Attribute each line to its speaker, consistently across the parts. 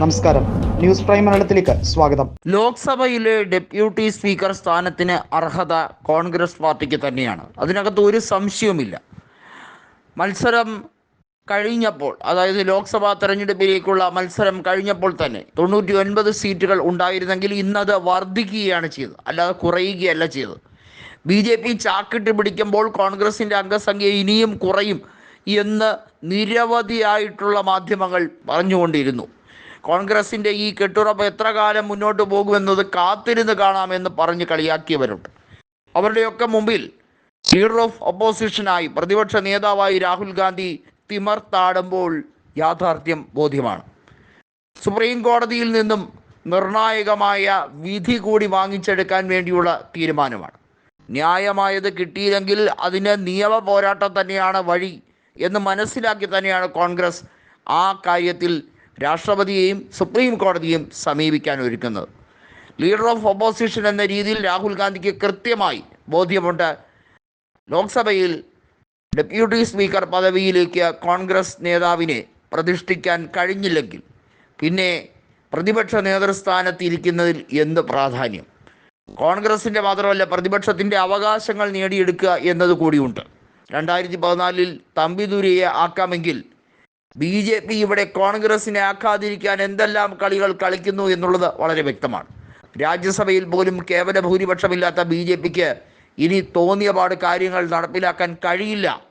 Speaker 1: നമസ്കാരം. News prime മലയാളത്തിലേക്ക് സ്വാഗതം.
Speaker 2: ലോക്സഭയിലെ ഡെപ്യൂട്ടി സ്പീക്കർ സ്ഥാനത്തിന് അർഹത കോൺഗ്രസ് പാർട്ടിക്ക് തന്നെയാണ്. അതിനകത്ത് ഒരു സംശയവുമില്ല. മത്സരം കഴിഞ്ഞപ്പോൾ അതായത് ലോക്സഭാ തെരഞ്ഞെടുപ്പിലേക്കുള്ള മത്സരം കഴിഞ്ഞപ്പോൾ തന്നെ തൊണ്ണൂറ്റി ഒൻപത് സീറ്റുകൾ ഉണ്ടായിരുന്നെങ്കിൽ ഇന്നത് വർദ്ധിക്കുകയാണ് ചെയ്തത്. അല്ലാതെ കുറയുകയല്ല ചെയ്തത്. ബി ജെ പി ചാക്കിട്ട് പിടിക്കുമ്പോൾ കോൺഗ്രസിന്റെ അംഗസംഖ്യ ഇനിയും കുറയും എന്ന് നിരവധിയായിട്ടുള്ള മാധ്യമങ്ങൾ പറഞ്ഞുകൊണ്ടിരുന്നു. കോൺഗ്രസിന്റെ ഈ കെട്ടുറപ്പ് എത്ര കാലം മുന്നോട്ട് പോകുമെന്നത് കാത്തിരുന്ന് കാണാമെന്ന് പറഞ്ഞ് കളിയാക്കിയവരുണ്ട്. അവരുടെയൊക്കെ മുമ്പിൽ ലീഡർ ഓഫ് ഒപ്പോസിഷനായി പ്രതിപക്ഷ നേതാവായി രാഹുൽ ഗാന്ധി തിമർത്താടുമ്പോൾ യാഥാർത്ഥ്യം ബോധ്യമാണ്. സുപ്രീം കോടതിയിൽ നിന്നും നിർണായകമായ വിധി കൂടി വാങ്ങിച്ചെടുക്കാൻ വേണ്ടിയുള്ള തീരുമാനമാണ്. ന്യായമായത് കിട്ടിയില്ലെങ്കിൽ അതിന് നിയമ പോരാട്ടം തന്നെയാണ് വഴി എന്ന് മനസ്സിലാക്കി തന്നെയാണ് കോൺഗ്രസ് ആ കാര്യത്തിൽ രാഷ്ട്രപതിയെയും സുപ്രീം കോടതിയും സമീപിക്കാൻ ഒരുക്കുന്നത്. ലീഡർ ഓഫ് ഒപ്പോസിഷൻ എന്ന രീതിയിൽ രാഹുൽ ഗാന്ധിക്ക് കൃത്യമായി ബോധ്യമുണ്ട്. ലോക്സഭയിൽ ഡെപ്യൂട്ടി സ്പീക്കർ പദവിയിലേക്ക് കോൺഗ്രസ് നേതാവിനെ പ്രതിഷ്ഠിക്കാൻ കഴിഞ്ഞില്ലെങ്കിൽ പിന്നെ പ്രതിപക്ഷ നേതൃസ്ഥാനത്ത് ഇരിക്കുന്നതിൽ എന്ത് പ്രാധാന്യം? കോൺഗ്രസിന്റെ മാത്രമല്ല പ്രതിപക്ഷത്തിന്റെ അവകാശങ്ങൾ നേടിയെടുക്കുക എന്നത് കൂടിയുണ്ട് രണ്ടായിരത്തി പതിനാലിൽ തമ്പിദുരിയെ ആക്കാമെങ്കിൽ ബി ജെ പി ഇവിടെ കോൺഗ്രസിനെ ആക്കാതിരിക്കാൻ എന്തെല്ലാം കളികൾ കളിക്കുന്നു എന്നുള്ളത് വളരെ വ്യക്തമാണ്. രാജ്യസഭയിൽ പോലും കേവല ഭൂരിപക്ഷമില്ലാത്ത ബി ജെ പിക്ക് ഇനി തോന്നിയപാട് കാര്യങ്ങൾ നടപ്പിലാക്കാൻ കഴിയില്ല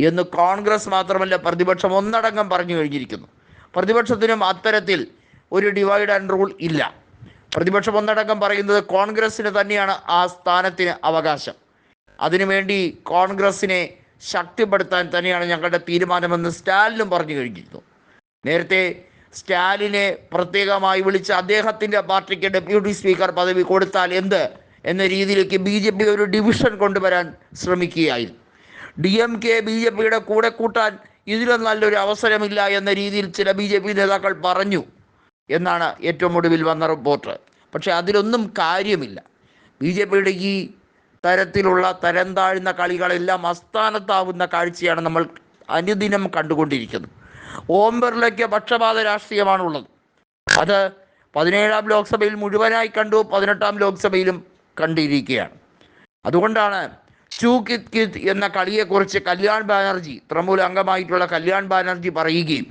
Speaker 2: എന്ന് കോൺഗ്രസ് മാത്രമല്ല പ്രതിപക്ഷം ഒന്നടങ്കം പറഞ്ഞു കഴിഞ്ഞിരിക്കുന്നു. പ്രതിപക്ഷത്തിനും അത്തരത്തിൽ ഒരു ഡിവൈഡ് ആൻഡ് റൂൾ ഇല്ല. പ്രതിപക്ഷം ഒന്നടങ്കം പറയുന്നത് കോൺഗ്രസ്സിന് തന്നെയാണ് ആ സ്ഥാനത്തിന് അവകാശം. അതിനുവേണ്ടി കോൺഗ്രസിനെ ശക്തിപ്പെടുത്താൻ തന്നെയാണ് ഞങ്ങളുടെ തീരുമാനമെന്ന് സ്റ്റാലിനും പറഞ്ഞു കഴിഞ്ഞിരുന്നു. നേരത്തെ സ്റ്റാലിനെ പ്രത്യേകമായി വിളിച്ച് അദ്ദേഹത്തിന്റെ പാർട്ടിക്ക് ഡെപ്യൂട്ടി സ്പീക്കർ പദവി കൊടുത്താൽ എന്ത് എന്ന രീതിയിലേക്ക് ബി ജെ പി ഒരു ഡിവിഷൻ കൊണ്ടുവരാൻ ശ്രമിക്കുകയായിരുന്നു. D M K B J പിയുടെ കൂടെ കൂട്ടാൻ ഇതിലും നല്ലൊരു അവസരമില്ല എന്ന രീതിയിൽ ചില ബി ജെ പി നേതാക്കൾ പറഞ്ഞു എന്നാണ് ഏറ്റവും ഒടുവിൽ വന്ന റിപ്പോർട്ട്. പക്ഷേ അതിലൊന്നും കാര്യമില്ല. ബി ജെ പിയുടെ ഈ തരത്തിലുള്ള തരം താഴ്ന്ന കളികളെല്ലാം അസ്ഥാനത്താവുന്ന കാഴ്ചയാണ് നമ്മൾ അനുദിനം കണ്ടുകൊണ്ടിരിക്കുന്നത്. ഓം ബിർളയ്ക്ക് പക്ഷപാത രാഷ്ട്രീയമാണുള്ളത്. അത് പതിനേഴാം ലോക്സഭയിൽ മുഴുവനായി കണ്ടു പതിനെട്ടാം ലോക്സഭയിലും കണ്ടിരിക്കുകയാണ്. അതുകൊണ്ടാണ് ചൂ കിത് കിത് എന്ന കളിയെക്കുറിച്ച് കല്യാൺ ബാനർജി തൃണമൂൽ അംഗമായിട്ടുള്ള കല്യാൺ ബാനർജി പറയുകയും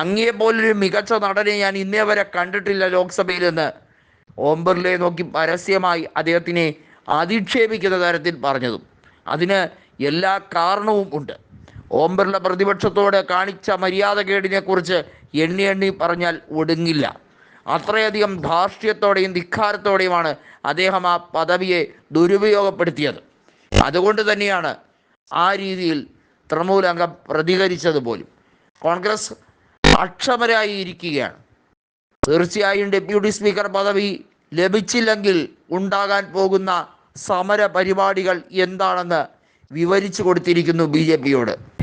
Speaker 2: അങ്ങേ പോലൊരു മികച്ച നടനെ ഞാൻ ഇന്നേ വരെ കണ്ടിട്ടില്ല ലോക്സഭയിലെന്ന് ഓം ബിർളയെ നോക്കി പരസ്യമായി അദ്ദേഹത്തിനെ അധിക്ഷേപിക്കുന്ന തരത്തിൽ പറഞ്ഞതും. അതിന് എല്ലാ കാരണവും ഉണ്ട്. ഓം ബിർള പ്രതിപക്ഷത്തോട് കാണിച്ച മര്യാദകേടിനെക്കുറിച്ച് എണ്ണി എണ്ണി പറഞ്ഞാൽ ഒടുങ്ങില്ല. അത്രയധികം ധാർഷ്ട്യത്തോടെയും ധിക്കാരത്തോടെയുമാണ് അദ്ദേഹം ആ പദവിയെ ദുരുപയോഗപ്പെടുത്തിയത്. അതുകൊണ്ട് തന്നെയാണ് ആ രീതിയിൽ തൃണമൂൽ അംഗം പ്രതികരിച്ചത് പോലും. കോൺഗ്രസ് അക്ഷമരായി ഇരിക്കുകയാണ്. തീർച്ചയായും ഡെപ്യൂട്ടി സ്പീക്കർ പദവി ലഭിച്ചില്ലെങ്കിൽ ഉണ്ടാകാൻ പോകുന്ന സമര പരിപാടികൾ എന്താണെന്ന് വിവരിച്ചു കൊടുത്തിരിക്കുന്നു ബി ജെ പിയോട്.